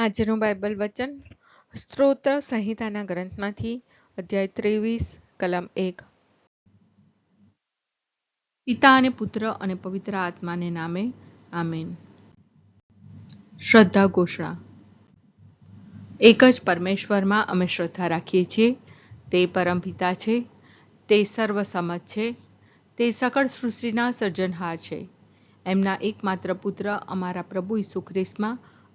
આજનું બાઇબલ વચન સ્ત્રોત્ર સંહિતાના ગ્રંથમાંથી અધ્યાય ત્રેવીસ, કલમ એક. પિતા અને પુત્ર અને પવિત્ર આત્માને નામે, આમેન. શ્રદ્ધા ઘોષણા. એક જ પરમેશ્વરમાં અમે શ્રદ્ધા રાખીએ છીએ. તે પરમપિતા છે. તે સર્વસમજ છે. તે સકળ સૃષ્ટિના સર્જનહાર છે. એમના એકમાત્ર પુત્ર અમારા પ્રભુ ઈસુ ખ્રિસ્તમાં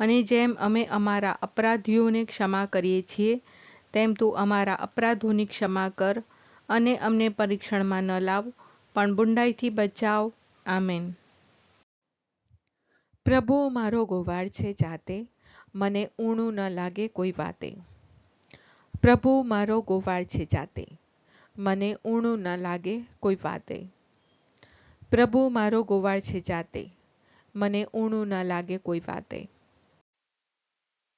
અને જેમ અમે અમારા અપરાધીઓને ક્ષમા કરીએ છીએ, તેમ તું અમારા અપરાધોની ક્ષમા કર અને અમને પરીક્ષણમાં ન લાવ, પણ બુંડાઈથી બચાવ. આમેન. પ્રભુ, મારો ગોવાળ છે જાતે, મને ઊણું ન લાગે કોઈ વાતે. પ્રભુ, મારો ગોવાળ છે જાતે, મને ઊણું ન લાગે કોઈ વાતે. પ્રભુ, મારો ગોવાળ છે જાતે, મને ઊણું ન લાગે કોઈ વાતે.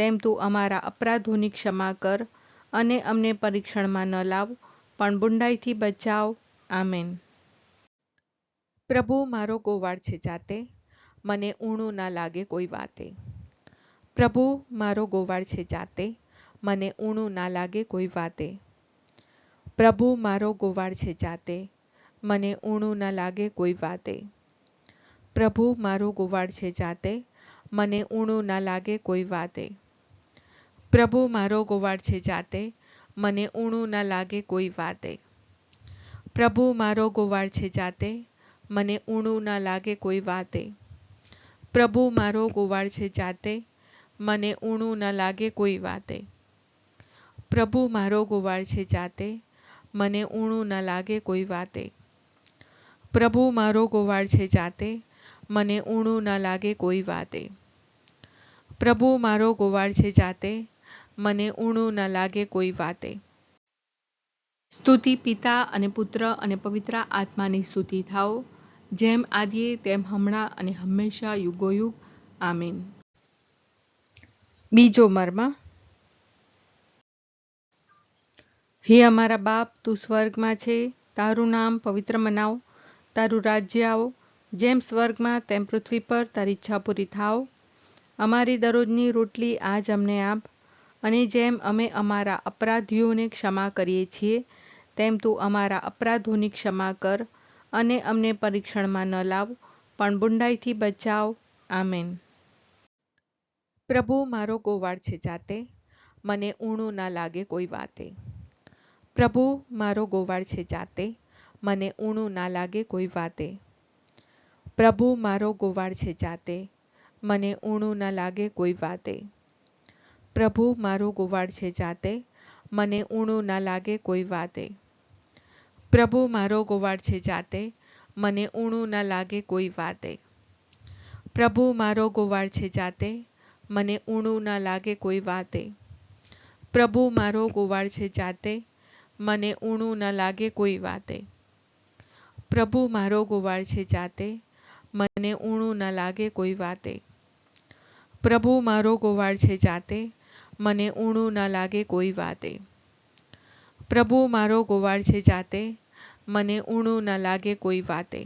તેમ તું અમારા અપરાધોની ક્ષમા કર અને અમને પરીક્ષણમાં ન લાવ, પણ બુંડાઈથી બચાવ. આમેન. પ્રભુ, મારો ગોવાળ છે જાતે, મને ઊણું ના લાગે કોઈ વાતે. પ્રભુ, મારો ગોવાળ છે જાતે, મને ઊણું ના લાગે કોઈ વાતે. પ્રભુ, મારો ગોવાળ છે જાતે, મને ઊણું ના લાગે કોઈ વાતે. પ્રભુ, મારો ગોવાળ છે જાતે, મને ઊણું ના લાગે કોઈ વાતે. પ્રભુ, મારો ગોવાળ છે જાતે. મને ઊણું ન લાગે કોઈ વાતે. પ્રભુ, મારો ગોવાળ છે જાતે. મને ઊણું ન લાગે કોઈ વાતે. પ્રભુ, મારો ગોવાળ છે જાતે. મને ઊણું ન લાગે કોઈ વાતે. પ્રભુ, મારો ગોવાળ છે જાતે. મને ઊણું ન લાગે કોઈ વાતે. પ્રભુ, મારો ગોવાળ છે જાતે. મને ઊણું ન લાગે કોઈ વાતે. પ્રભુ, મારો ગોવાળ છે જાતે. મને ઊણું ન લાગે કોઈ વાતે. સ્તુતિ પિતા અને પુત્ર અને પવિત્ર આત્માની સ્તુતિ થાઓ. જેમ આદિએ, તેમ હમણાં અને હંમેશા યુગોયુગ. આમીન. બીજો મર્મ. હે અમારા બાપ, તું સ્વર્ગમાં છે. તારું નામ પવિત્ર મનાવ. તારું રાજ્ય આવો. જેમ સ્વર્ગમાં, તેમ પૃથ્વી પર તારી ઈચ્છા પૂરી થાવ અમારી દરરોજની રોટલી આજ અમને આપ. અને જેમ અમે અમારા અપરાધીઓને ક્ષમા કરીએ છીએ, તેમ તું અમારા અપરાધોની ક્ષમા કર અને અમને પરીક્ષણમાં ન લાવ, પણ બુંડાઈથી બચાવ. આમેન. પ્રભુ, મારો ગોવાળ છે જાતે, મને ઊણું ના લાગે કોઈ વાતે. પ્રભુ, મારો ગોવાળ છે જાતે, મને ઊણું ના લાગે કોઈ વાતે. પ્રભુ, મારો ગોવાળ છે જાતે, મને ઊણું ના લાગે કોઈ વાતે. પ્રભુ મારો ગોવાળ છે જાતે, મને ઊણું ન લાગે કોઈ વાતે. પ્રભુ મારો ગોવાળ છે જાતે, મને ઊણું ન લાગે કોઈ વાતે. પ્રભુ મારો ગોવાળ છે જાતે, મને ઊણું ન લાગે કોઈ વાતે. પ્રભુ મારો ગોવાળ છે જાતે, મને ઊણું ન લાગે કોઈ વાતે. પ્રભુ મારો ગોવાળ છે જાતે, મને ઊણું ન લાગે કોઈ વાતે. પ્રભુ મારો ગોવાળ છે જાતે મને ઊણું ન લાગે કોઈ વાતે. પ્રભુ મારો ગોવાળ છે જાતે. મને ઊણું ન લાગે કોઈ વાતે.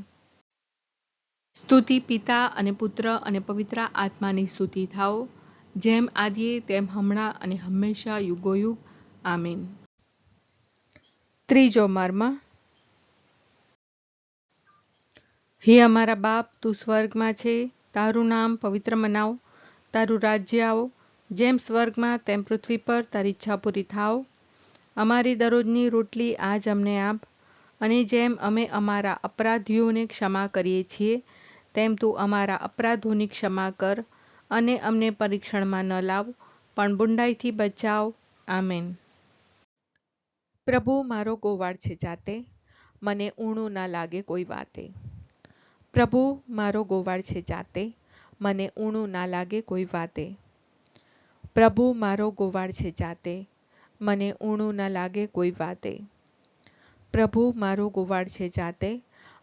સ્તુતિ પિતા અને પુત્ર અને પવિત્ર આત્માની સ્તુતિ થાઓ. જેમ આદિએ તેમ હમણાં અને હંમેશા યુગોયુગ. આમીન. ત્રીજો મર્મ. હે અમારા બાપ તું સ્વર્ગમાં છે. તારું નામ પવિત્ર મનાવ. તારું રાજ્ય આવો. જેમ સ્વર્ગમાં તેમ પૃથ્વી પર તારી ઈચ્છા પૂરી થાવ. અમારી દરરોજની રોટલી આજ અમને આપ. અને જેમ અમે અમારા અપરાધીઓને ક્ષમા કરીએ છીએ, તેમ તું અમારા અપરાધોની ક્ષમા કર અને અમને પરીક્ષણમાં ન લાવ, પણ બુંડાઈથી બચાવ. આમેન. પ્રભુ, મારો ગોવાળ છે જાતે. મને ઊણું ના લાગે કોઈ વાતે. પ્રભુ, મારો ગોવાળ છે જાતે. મને ઊણું ના લાગે કોઈ વાતે. પ્રભુ મારો ગોવાળ છે જાતે. મને ઊણું ન લાગે કોઈ વાતે. પ્રભુ મારો ગોવાળ છે જાતે.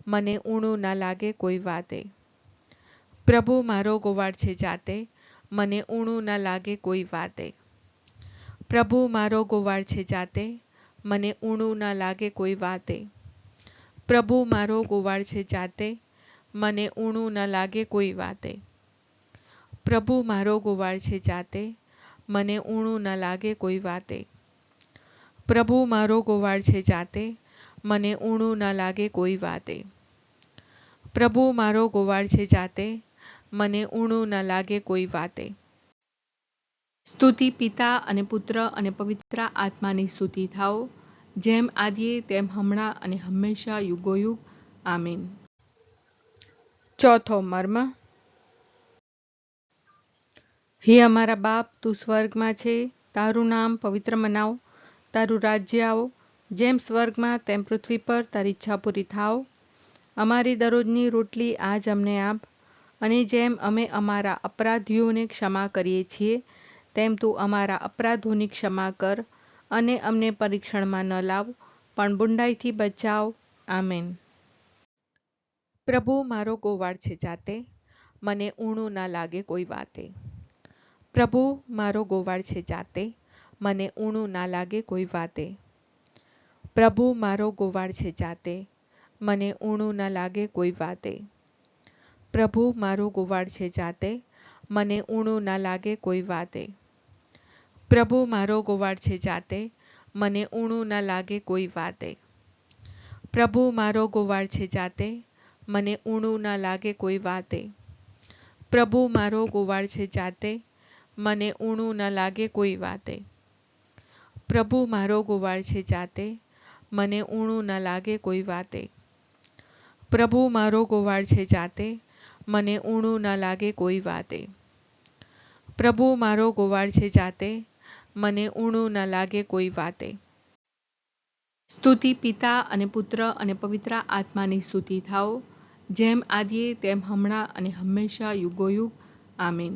મને ઊણું ન લાગે કોઈ વાતે. પ્રભુ મારો ગોવાળ છે જાતે. મને ઊણું ન લાગે કોઈ વાતે. પ્રભુ મારો ગોવાળ છે જાતે. મને ઊણું ન લાગે કોઈ વાતે. પ્રભુ મારો ગોવાળ છે જાતે. મને ઊણું ન લાગે કોઈ વાતે. પ્રભુ મારો ગોવાળ છે જાતે. મને ઊણું ન લાગે કોઈ વાતે. પ્રભુ, મારો ગોવાળ છે જાતે. મને ઊણું ન લાગે કોઈ વાતે. પ્રભુ, મારો ગોવાળ છે જાતે. મને ઊણું ન લાગે કોઈ વાતે. સ્તુતિ પિતા અને પુત્ર અને પવિત્ર આત્માની સ્તુતિ થાઓ. જેમ આદિએ, તેમ હમણાં અને હંમેશા યુગોયુગ. આમીન. ચોથો મર્મ. હે અમારા બાપ, તું સ્વર્ગમાં છે, તારું નામ પવિત્ર મનાવ, તારું રાજ્ય આવો, જેમ સ્વર્ગમાં તેમ પૃથ્વી પર તારી ઈચ્છા પૂરી થાવ અમારી દરરોજની રોટલી આજ અમને આપ, અને જેમ અમે અમારા અપરાધીઓને ક્ષમા કરીએ છીએ, તેમ તું અમારા અપરાધોની ક્ષમા કર, અને અમને પરીક્ષણમાં ન લાવ, પણ બુંડાઈથી બચાવ. આમેન. પ્રભુ, મારો ગોવાળ છે જાતે, મને ઊણું ના લાગે કોઈ વાતે. પ્રભુ, મારો ગોવાળ છે જાતે, મને ઊણું ના લાગે કોઈ વાતે. પ્રભુ, મારો ગોવાળ છે જાતે, મને ઊણું ન લાગે કોઈ વાતે. પ્રભુ, મારો ગોવાળ છે જાતે, મને ઊણું ન લાગે કોઈ વાતે. પ્રભુ, મારો ગોવાળ છે જાતે, મને ઊણું ન લાગે કોઈ વાતે. પ્રભુ, મારો ગોવાળ છે જાતે, મને ઊણું ન લાગે કોઈ વાતે. પ્રભુ, મારો ગોવાળ છે જાતે મને ઊણું ન લાગે કોઈ વાતે. પ્રભુ મારો ગોવાળ છે જાતે, મને ઊણું ન લાગે કોઈ વાતે. પ્રભુ મારો ગોવાળ છે જાતે, મને ઊણું ન લાગે કોઈ વાતે. પ્રભુ મારો ગોવાળ છે જાતે, મને ઊણું ન લાગે કોઈ વાતે. સ્તુતિ પિતા અને પુત્ર અને પવિત્ર આત્માની સ્તુતિ થાઓ, જેમ આદિએ તેમ હમણાં અને હંમેશા યુગોયુગ. આમીન.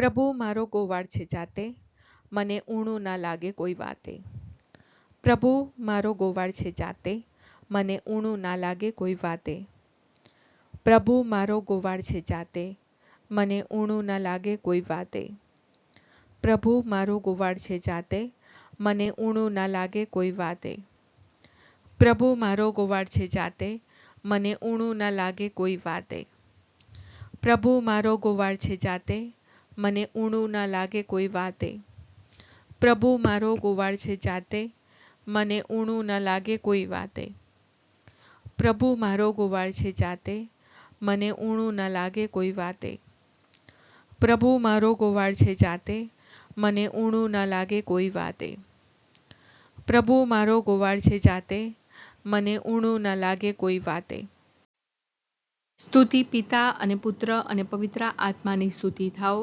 પ્રભુ, મારો ગોવાળ છે જાતે. મને ઊણું ના લાગે કોઈ વાતે. પ્રભુ, મારો ગોવાળ છે જાતે. મને ઊણું ના લાગે કોઈ વાતે. પ્રભુ, મારો ગોવાળ છે જાતે. મને ઊણું ન લાગે કોઈ વાતે. પ્રભુ, મારો ગોવાળ છે જાતે. મને ઊણું ન લાગે કોઈ વાતે. પ્રભુ, મારો ગોવાળ છે જાતે. મને ઊણું ન લાગે કોઈ વાતે. પ્રભુ, મારો ગોવાળ છે જાતે. મને ઊણું ન લાગે કોઈ વાતે. પ્રભુ, મારો ગોવાળ છે જાતે. મને ઊણું ન લાગે કોઈ વાતે. પ્રભુ, મારો ગોવાળ છે જાતે. મને ઊણું ન લાગે કોઈ વાતે. પ્રભુ, મારો ગોવાળ છે જાતે. મને ઊણું ન લાગે કોઈ વાતે. પ્રભુ, મારો ગોવાળ છે જાતે. મને ઊણું ન લાગે કોઈ વાતે. સ્તુતિ પિતા અને પુત્ર અને પવિત્ર આત્માની સ્તુતિ થાઓ.